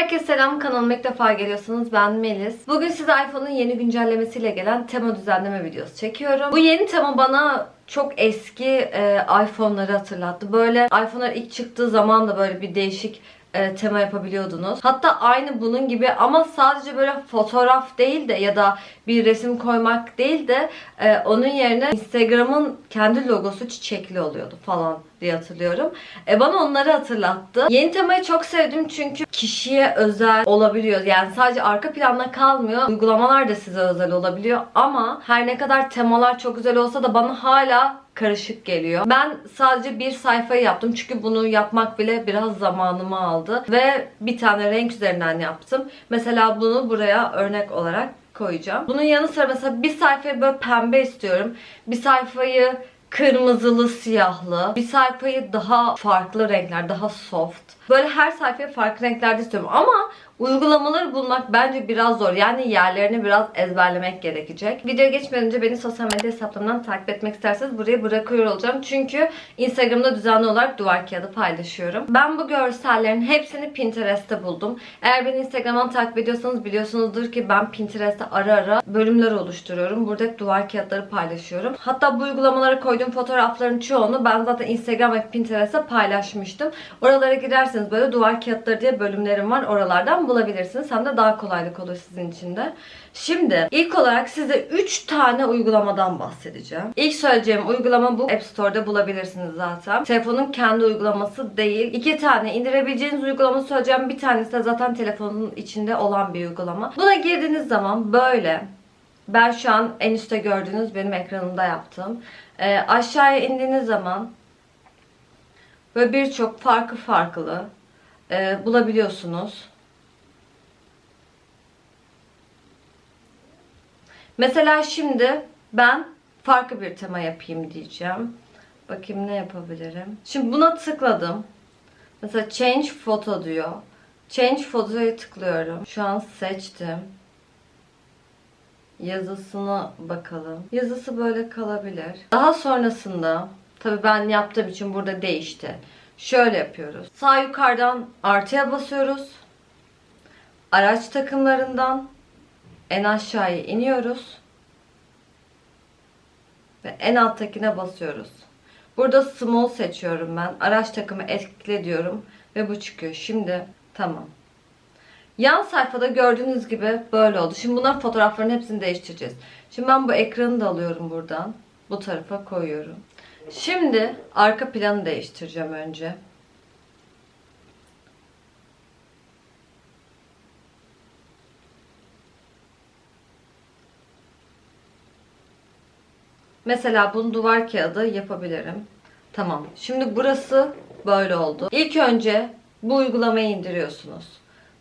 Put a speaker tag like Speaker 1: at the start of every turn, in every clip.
Speaker 1: Herkese selam kanalıma ilk defa geliyorsanız ben Melis. Bugün size iPhone'un yeni güncellemesiyle gelen tema düzenleme videosu çekiyorum. Bu yeni tema bana çok eski e, iPhone'ları hatırlattı. Böyle iPhone'lar ilk çıktığı zaman da böyle bir değişik e, tema yapabiliyordunuz. Hatta aynı bunun gibi ama sadece böyle fotoğraf değil de ya da bir resim koymak değil de e, onun yerine Instagram'ın kendi logosu çiçekli oluyordu falan diye hatırlıyorum. E, bana onları hatırlattı. Yeni temayı çok sevdim çünkü kişiye özel olabiliyor. Yani sadece arka planda kalmıyor. Uygulamalar da size özel olabiliyor ama her ne kadar temalar çok güzel olsa da bana hala karışık geliyor. Ben sadece bir sayfayı yaptım çünkü bunu yapmak bile biraz zamanımı aldı ve bir tane renk üzerinden yaptım. Mesela bunu buraya örnek olarak koyacağım. Bunun yanı sıra mesela bir sayfayı böyle pembe istiyorum. Bir sayfayı kırmızılı, siyahlı. Bir sayfayı daha farklı renkler, daha soft. Böyle her sayfayı farklı renklerde istiyorum ama uygulamaları bulmak bence biraz zor. Yani yerlerini biraz ezberlemek gerekecek. Videoya geçmeden önce beni sosyal medya hesaplarımdan takip etmek isterseniz buraya bırakıyor olacağım. Çünkü Instagram'da düzenli olarak duvar kağıdı paylaşıyorum. Ben bu görsellerin hepsini Pinterest'te buldum. Eğer beni Instagram'dan takip ediyorsanız biliyorsunuzdur ki ben Pinterest'te ara ara bölümler oluşturuyorum. Burada hep duvar kağıtları paylaşıyorum. Hatta bu uygulamalara koyduğum fotoğrafların çoğunu ben zaten Instagram ve Pinterest'te paylaşmıştım. Oralara girerseniz böyle duvar kağıtları diye bölümlerim var. Oralardan bulabilirsiniz. Hem de daha kolaylık olur sizin için de. Şimdi ilk olarak size 3 tane uygulamadan bahsedeceğim. İlk söyleyeceğim uygulama bu. App Store'da bulabilirsiniz zaten. Telefonun kendi uygulaması değil. İki tane indirebileceğiniz uygulama söyleyeceğim. Bir tanesi de zaten telefonun içinde olan bir uygulama. Buna girdiğiniz zaman böyle ben şu an en üstte gördüğünüz benim ekranımda yaptım. Ee, aşağıya indiğiniz zaman böyle birçok farklı farklı e, bulabiliyorsunuz. Mesela şimdi ben farklı bir tema yapayım diyeceğim. Bakayım ne yapabilirim. Şimdi buna tıkladım. Mesela change photo diyor. Change photo'ya tıklıyorum. Şu an seçtim. Yazısına bakalım. Yazısı böyle kalabilir. Daha sonrasında tabii ben yaptığım için burada değişti. Şöyle yapıyoruz. Sağ yukarıdan artıya basıyoruz. Araç takımlarından en aşağıya iniyoruz. Ve en alttakine basıyoruz. Burada small seçiyorum ben. Araç takımı ekle diyorum. Ve bu çıkıyor. Şimdi tamam. Yan sayfada gördüğünüz gibi böyle oldu. Şimdi bunların fotoğraflarının hepsini değiştireceğiz. Şimdi ben bu ekranı da alıyorum buradan. Bu tarafa koyuyorum. Şimdi arka planı değiştireceğim önce. Mesela bunu duvar kağıdı yapabilirim. Tamam. Şimdi burası böyle oldu. İlk önce bu uygulamayı indiriyorsunuz.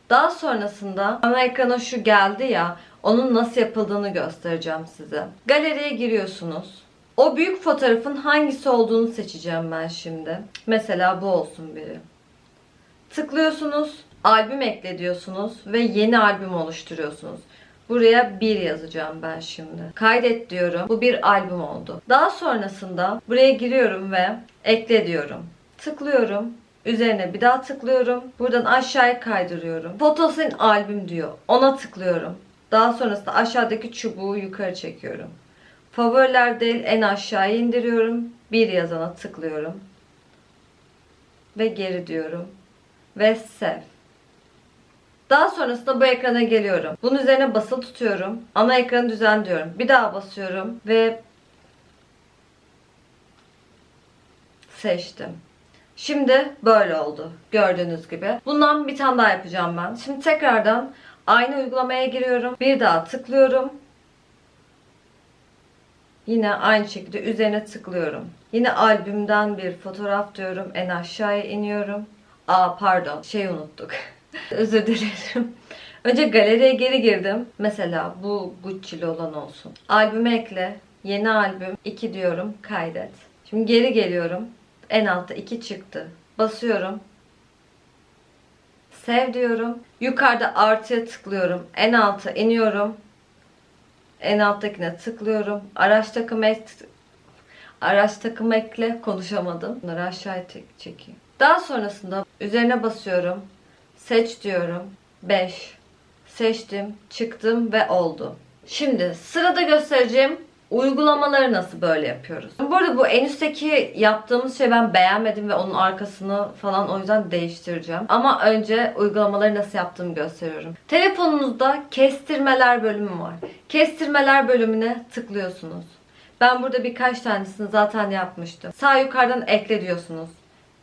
Speaker 1: Daha sonrasında ana ekrana şu geldi ya onun nasıl yapıldığını göstereceğim size. Galeriye giriyorsunuz. O büyük fotoğrafın hangisi olduğunu seçeceğim ben şimdi. Mesela bu olsun biri. Tıklıyorsunuz, albüm ekle diyorsunuz ve yeni albüm oluşturuyorsunuz. Buraya 1 yazacağım ben şimdi. Kaydet diyorum. Bu bir albüm oldu. Daha sonrasında buraya giriyorum ve ekle diyorum. Tıklıyorum. Üzerine bir daha tıklıyorum. Buradan aşağıya kaydırıyorum. Fotosin albüm diyor. Ona tıklıyorum. Daha sonrasında aşağıdaki çubuğu yukarı çekiyorum. Favoriler değil en aşağıya indiriyorum. Bir yazana tıklıyorum. Ve geri diyorum. Ve sev. Daha sonrasında bu ekrana geliyorum. Bunun üzerine basılı tutuyorum. Ana ekranı düzen diyorum. Bir daha basıyorum ve seçtim. Şimdi böyle oldu. Gördüğünüz gibi. Bundan bir tane daha yapacağım ben. Şimdi tekrardan aynı uygulamaya giriyorum. Bir daha tıklıyorum. Yine aynı şekilde üzerine tıklıyorum. Yine albümden bir fotoğraf diyorum. En aşağıya iniyorum. Aa pardon şey unuttuk. Özür dilerim. Önce galeriye geri girdim. Mesela bu Gucci'li olan olsun. Albüme ekle. Yeni albüm 2 diyorum. Kaydet. Şimdi geri geliyorum. En altta 2 çıktı. Basıyorum. Sev diyorum. Yukarıda artıya tıklıyorum. En alta iniyorum. En alttakine tıklıyorum. Araç takımı ek araç takımı ekle konuşamadım. Bunları aşağıya çekeyim. Daha sonrasında üzerine basıyorum. Seç diyorum. 5 seçtim, çıktım ve oldu. Şimdi sırada göstereceğim uygulamaları nasıl böyle yapıyoruz. Bu arada bu en üstteki yaptığımız şey ben beğenmedim ve onun arkasını falan o yüzden değiştireceğim. Ama önce uygulamaları nasıl yaptığımı gösteriyorum. Telefonunuzda kestirmeler bölümü var. Kestirmeler bölümüne tıklıyorsunuz. Ben burada birkaç tanesini zaten yapmıştım. Sağ yukarıdan ekle diyorsunuz.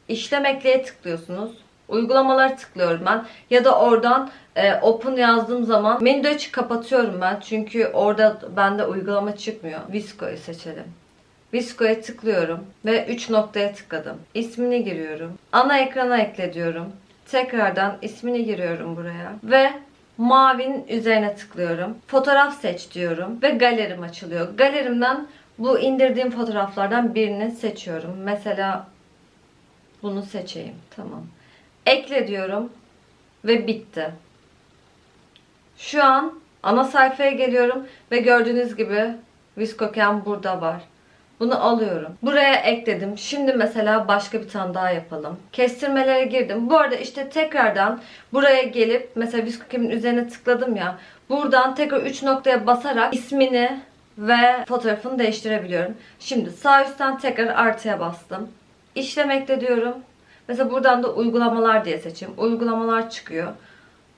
Speaker 1: İşlem ekleye tıklıyorsunuz. Uygulamaları tıklıyorum ben. Ya da oradan e, open yazdığım zaman menüde açık kapatıyorum ben. Çünkü orada bende uygulama çıkmıyor. Visco'yu seçelim. Visco'ya tıklıyorum ve 3 noktaya tıkladım. İsmini giriyorum. Ana ekrana ekle diyorum. Tekrardan ismini giriyorum buraya ve mavinin üzerine tıklıyorum. Fotoğraf seç diyorum ve galerim açılıyor. Galerimden bu indirdiğim fotoğraflardan birini seçiyorum. Mesela bunu seçeyim. Tamam. Ekle diyorum ve bitti. Şu an ana sayfaya geliyorum ve gördüğünüz gibi Viscocam burada var. Bunu alıyorum. Buraya ekledim. Şimdi mesela başka bir tane daha yapalım. Kestirmelere girdim. Bu arada işte tekrardan buraya gelip mesela Viscocam'ın üzerine tıkladım ya. Buradan tekrar 3 noktaya basarak ismini ve fotoğrafını değiştirebiliyorum. Şimdi sağ üstten tekrar artıya bastım. İşlem ekle diyorum. Mesela buradan da uygulamalar diye seçeyim. Uygulamalar çıkıyor.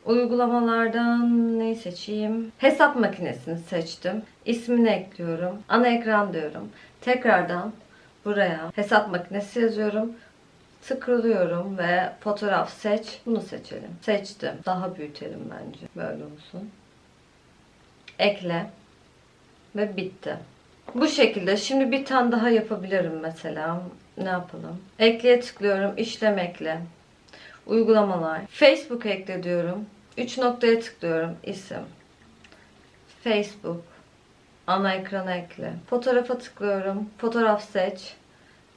Speaker 1: Uygulamalardan neyi seçeyim? Hesap makinesini seçtim. İsmini ekliyorum. Ana ekran diyorum. Tekrardan buraya hesap makinesi yazıyorum. Tıklıyorum ve fotoğraf seç. Bunu seçelim. Seçtim. Daha büyütelim bence. Böyle olsun. Ekle. Ve bitti. Bu şekilde. Şimdi bir tane daha yapabilirim mesela. Ne yapalım? Ekleye tıklıyorum. İşlem ekle. Uygulamalar. Facebook ekle diyorum. 3 noktaya tıklıyorum. İsim. Facebook. Ana ekrana ekle. Fotoğrafa tıklıyorum. Fotoğraf seç.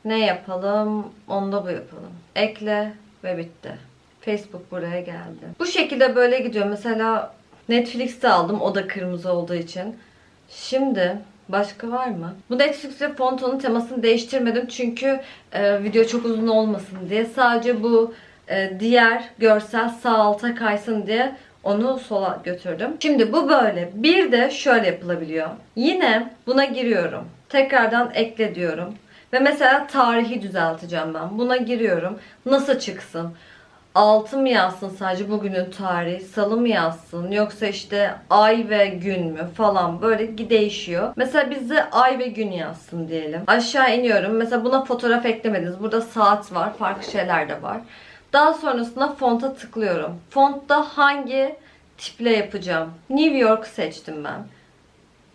Speaker 1: Ne yapalım? Onda bu yapalım. Ekle ve bitti. Facebook buraya geldi. Bu şekilde böyle gidiyor. Mesela Netflix'te aldım. O da kırmızı olduğu için. Şimdi başka var mı? Bu Netflix'te fontonun temasını değiştirmedim. Çünkü e, video çok uzun olmasın diye. Sadece bu e, diğer görsel sağ alta kaysın diye onu sola götürdüm. Şimdi bu böyle. Bir de şöyle yapılabiliyor. Yine buna giriyorum. Tekrardan ekle diyorum. Ve mesela tarihi düzelteceğim ben. Buna giriyorum. Nasıl çıksın? 6 mı yazsın sadece bugünün tarihi, salı mı yazsın yoksa işte ay ve gün mü falan böyle değişiyor. Mesela bizde ay ve gün yazsın diyelim. Aşağı iniyorum. Mesela buna fotoğraf eklemediniz. Burada saat var, farklı şeyler de var. Daha sonrasında fonta tıklıyorum. Fontta hangi tiple yapacağım? New York seçtim ben.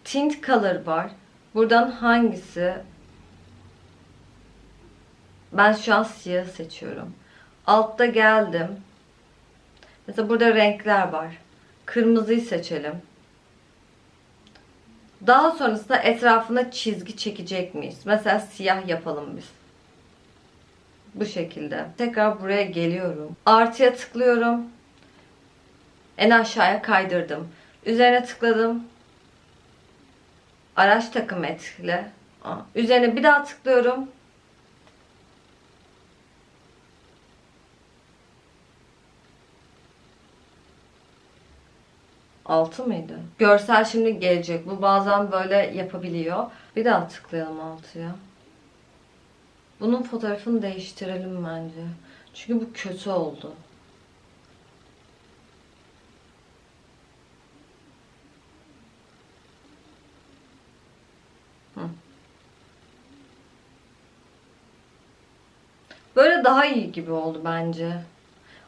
Speaker 1: Tint color var. Buradan hangisi? Ben şu an siyah seçiyorum. Altta geldim. Mesela burada renkler var. Kırmızıyı seçelim. Daha sonrasında etrafına çizgi çekecek miyiz? Mesela siyah yapalım biz. Bu şekilde. Tekrar buraya geliyorum. Artıya tıklıyorum. En aşağıya kaydırdım. Üzerine tıkladım. Araç takım etkile. Aa, Üzerine bir daha tıklıyorum. Altı mıydı? Görsel şimdi gelecek. Bu bazen böyle yapabiliyor. Bir daha tıklayalım altıya. Bunun fotoğrafını değiştirelim bence. Çünkü bu kötü oldu. Böyle daha iyi gibi oldu bence.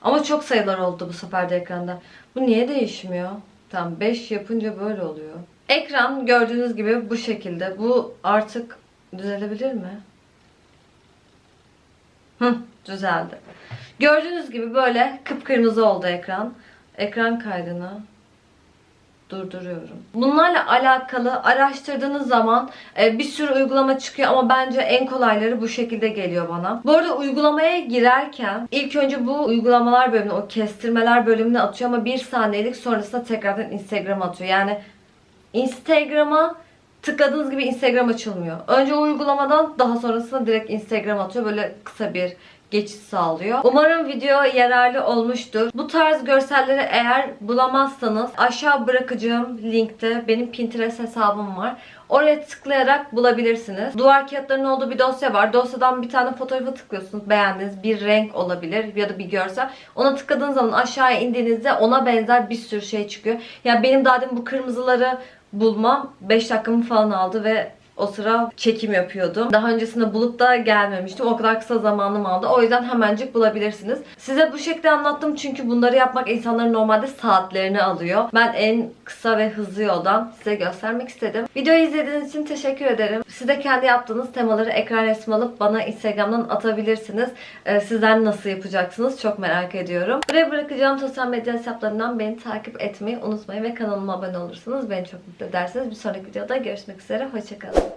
Speaker 1: Ama çok sayılar oldu bu sefer de ekranda. Bu niye değişmiyor? Tamam 5 yapınca böyle oluyor. Ekran gördüğünüz gibi bu şekilde. Bu artık düzelebilir mi? Hı, düzeldi. Gördüğünüz gibi böyle kıpkırmızı oldu ekran. Ekran kaydını durduruyorum. Bunlarla alakalı araştırdığınız zaman e, bir sürü uygulama çıkıyor ama bence en kolayları bu şekilde geliyor bana. Bu arada uygulamaya girerken ilk önce bu uygulamalar bölümüne, o kestirmeler bölümüne atıyor ama bir saniyelik sonrasında tekrardan Instagram atıyor. Yani Instagram'a tıkladığınız gibi Instagram açılmıyor. Önce uygulamadan daha sonrasında direkt Instagram atıyor. Böyle kısa bir geçiş sağlıyor. Umarım video yararlı olmuştur. Bu tarz görselleri eğer bulamazsanız aşağı bırakacağım linkte benim Pinterest hesabım var. Oraya tıklayarak bulabilirsiniz. Duvar kağıtlarının olduğu bir dosya var. Dosyadan bir tane fotoğrafa tıklıyorsunuz. Beğendiğiniz bir renk olabilir ya da bir görsel. Ona tıkladığınız zaman aşağıya indiğinizde ona benzer bir sürü şey çıkıyor. Yani benim demin bu kırmızıları bulmam 5 dakikamı falan aldı ve o sıra çekim yapıyordum. Daha öncesinde bulup da gelmemiştim. O kadar kısa zamanım aldı. O yüzden hemencik bulabilirsiniz. Size bu şekilde anlattım çünkü bunları yapmak insanların normalde saatlerini alıyor. Ben en kısa ve hızlı yoldan size göstermek istedim. Videoyu izlediğiniz için teşekkür ederim. Siz de kendi yaptığınız temaları ekran resmi alıp bana Instagram'dan atabilirsiniz. Ee, sizler nasıl yapacaksınız çok merak ediyorum. Buraya bırakacağım sosyal medya hesaplarından beni takip etmeyi unutmayın ve kanalıma abone olursanız beni çok mutlu edersiniz. Bir sonraki videoda görüşmek üzere. Hoşçakalın.